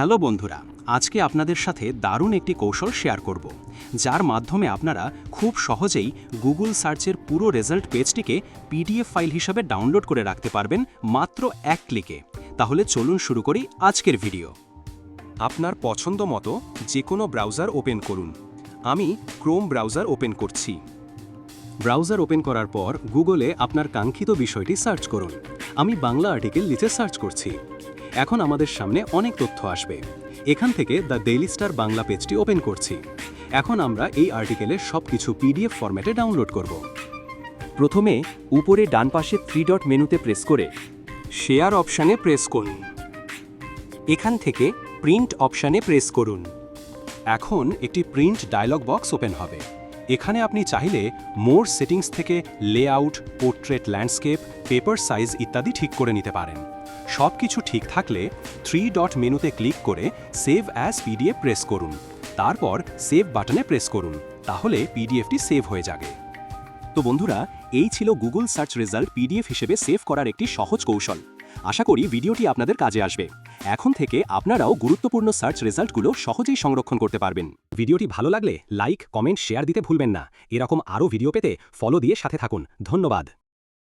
Hello বন্ধুরা, আজকে আপনাদের সাথে দারুণ একটি কৌশল শেয়ার করব, যার মাধ্যমে আপনারা খুব সহজেই গুগল সার্চের পুরো রেজাল্ট পেজটিকে পিডিএফ ফাইল হিসাবে ডাউনলোড করে রাখতে পারবেন মাত্র এক ক্লিকে। তাহলে চলুন শুরু করি আজকের ভিডিও। আপনার পছন্দ মতো যে কোনো ব্রাউজার ওপেন করুন। আমি ক্রোম ব্রাউজার ওপেন করছি। ব্রাউজার ওপেন করার পর গুগলে আপনার কাঙ্ক্ষিত বিষয়টি সার্চ করুন। আমি বাংলা আর্টিকেল লিখে সার্চ করছি। এখন আমাদের সামনে অনেক তথ্য আসবে। এখান থেকে দ্য ডেইলি স্টার বাংলা পেজটি ওপেন করছি। এখন আমরা এই আর্টিকেলের সব কিছু পিডিএফ ফরম্যাটে ডাউনলোড করব। প্রথমে উপরে ডান পাশে থ্রি ডট মেনুতে প্রেস করে শেয়ার অপশানে প্রেস করুন। এখান থেকে প্রিন্ট অপশানে প্রেস করুন। এখন একটি প্রিন্ট ডায়লগ বক্স ওপেন হবে। এখানে আপনি চাইলে মোর সেটিংস থেকে layout portrait landscape paper size ইত্যাদি ঠিক করে নিতে পারেন। সব কিছু ঠিক থাকলে থ্রি ডট মেনুতে ক্লিক করে সেভ অ্যাজ পিডিএফ প্রেস করুন। তারপর সেভ বাটনে প্রেস করুন, তাহলে পিডিএফটি সেভ হয়ে যাবে। তো বন্ধুরা, এই ছিল গুগল সার্চ রেজাল্ট পিডিএফ হিসেবে সেভ করার একটি সহজ কৌশল। আশা করি ভিডিওটি আপনাদের কাজে আসবে। এখন থেকে আপনারাও গুরুত্বপূর্ণ সার্চ রেজাল্টগুলো সহজেই সংরক্ষণ করতে পারবেন। ভিডিওটি ভালো লাগলে লাইক কমেন্ট শেয়ার দিতে ভুলবেন না। এরকম আরও ভিডিও পেতে ফলো দিয়ে সাথে থাকুন। ধন্যবাদ।